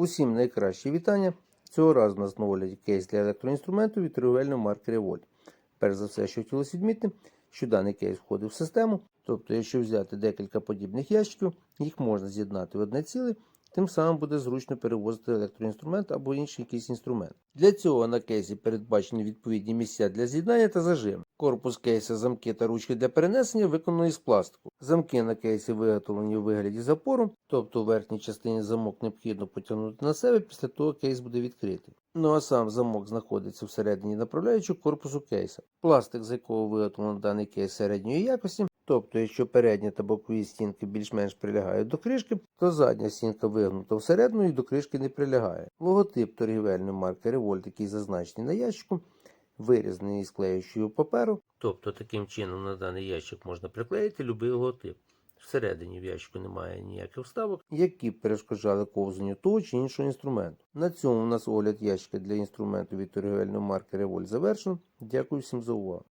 Усім найкраще вітання. Цього разу нас на кейс для електроінструменту від торговельної маркера Volt. Перш за все, що хотілося відмітити, що даний кейс входив в систему, тобто, якщо взяти декілька подібних ящиків, їх можна з'єднати в одне ціле, тим самим буде зручно перевозити електроінструмент або інший якийсь інструмент. Для цього на кейсі передбачені відповідні місця для з'єднання та зажим. Корпус кейса, замки та ручки для перенесення виконані з пластику. Замки на кейсі виготовлені у вигляді запору, тобто у верхній частині замок необхідно потягнути на себе, після того кейс буде відкритий. Ну а сам замок знаходиться всередині направляючого корпусу кейса. Пластик, з якого виготовлено даний кейс середньої якості, тобто, якщо передня та бокові стінки більш-менш прилягають до кришки, то задня стінка вигнута всередину і до кришки не прилягає. Логотип торгівельної марки Revolt, який зазначений на ящику, вирізаний із клеючого паперу. Тобто таким чином на даний ящик можна приклеїти будь-який логотип. Всередині в ящику немає ніяких вставок, які перешкоджали ковзанню того чи іншого інструменту. На цьому у нас огляд ящика для інструменту від торгівельної марки Revolt завершено. Дякую всім за увагу.